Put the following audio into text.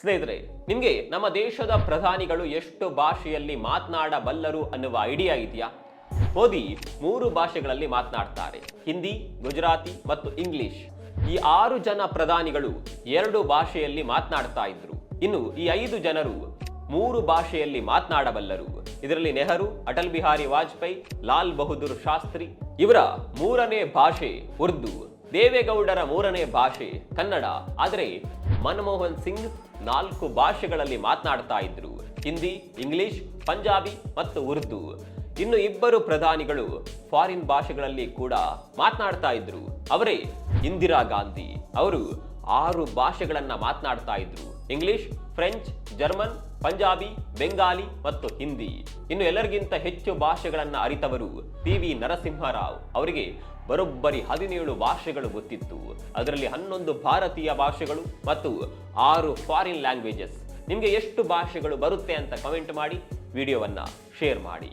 ಸ್ನೇಹಿತರೆ, ನಿಮಗೆ ನಮ್ಮ ದೇಶದ ಪ್ರಧಾನಿಗಳು ಎಷ್ಟು ಭಾಷೆಯಲ್ಲಿ ಮಾತನಾಡಬಲ್ಲರು ಅನ್ನುವ ಐಡಿಯಾ ಇದೆಯಾ? ಮೋದಿ ಮೂರು ಭಾಷೆಗಳಲ್ಲಿ ಮಾತನಾಡ್ತಾರೆ, ಹಿಂದಿ, ಗುಜರಾತಿ ಮತ್ತು ಇಂಗ್ಲಿಷ್. ಈ ಆರು ಜನ ಪ್ರಧಾನಿಗಳು ಎರಡು ಭಾಷೆಯಲ್ಲಿ ಮಾತನಾಡ್ತಾ ಇದ್ರು. ಇನ್ನು ಈ ಐದು ಜನರು ಮೂರು ಭಾಷೆಯಲ್ಲಿ ಮಾತನಾಡಬಲ್ಲರು. ಇದರಲ್ಲಿ ನೆಹರು, ಅಟಲ್ ಬಿಹಾರಿ ವಾಜಪೇಯಿ, ಲಾಲ್ ಬಹದ್ದೂರ್ ಶಾಸ್ತ್ರಿ ಇವರ ಮೂರನೇ ಭಾಷೆ ಉರ್ದು. ದೇವೇಗೌಡರ ಮೂರನೇ ಭಾಷೆ ಕನ್ನಡ. ಆದರೆ ಮನಮೋಹನ್ ಸಿಂಗ್ ನಾಲ್ಕು ಭಾಷೆಗಳಲ್ಲಿ ಮಾತನಾಡ್ತಾ ಇದ್ರು. ಹಿಂದಿ, ಇಂಗ್ಲಿಷ್, ಪಂಜಾಬಿ ಮತ್ತು ಉರ್ದು. ಇನ್ನು ಇಬ್ಬರು ಪ್ರಧಾನಿಗಳು ಫಾರಿನ್ ಭಾಷೆಗಳಲ್ಲಿ ಕೂಡ ಮಾತನಾಡ್ತಾ ಇದ್ರು. ಅವರೇ ಇಂದಿರಾ ಗಾಂಧಿ. ಅವರು ಆರು ಭಾಷೆಗಳನ್ನ ಮಾತನಾಡ್ತಾ ಇದ್ರು. English, French, German, Punjabi, Bengali ಮತ್ತು ಹಿಂದಿ. ಇನ್ನು ಎಲ್ಲರಿಗಿಂತ ಹೆಚ್ಚು ಭಾಷೆಗಳನ್ನ ಅರಿತವರು ಪಿ ವಿ ನರಸಿಂಹರಾವ್. ಅವರಿಗೆ ಬರೋಬ್ಬರಿ ಹದಿನೇಳು ಭಾಷೆಗಳು ಗೊತ್ತಿತ್ತು. ಅದರಲ್ಲಿ ಹನ್ನೊಂದು ಭಾರತೀಯ ಭಾಷೆಗಳು ಮತ್ತು ಆರು ಫಾರಿನ್ ಲ್ಯಾಂಗ್ವೇಜಸ್ ನಿಮಗೆ ಎಷ್ಟು ಭಾಷೆಗಳು ಬರುತ್ತೆ ಅಂತ ಕಮೆಂಟ್ ಮಾಡಿ, ವಿಡಿಯೋವನ್ನು ಶೇರ್ ಮಾಡಿ.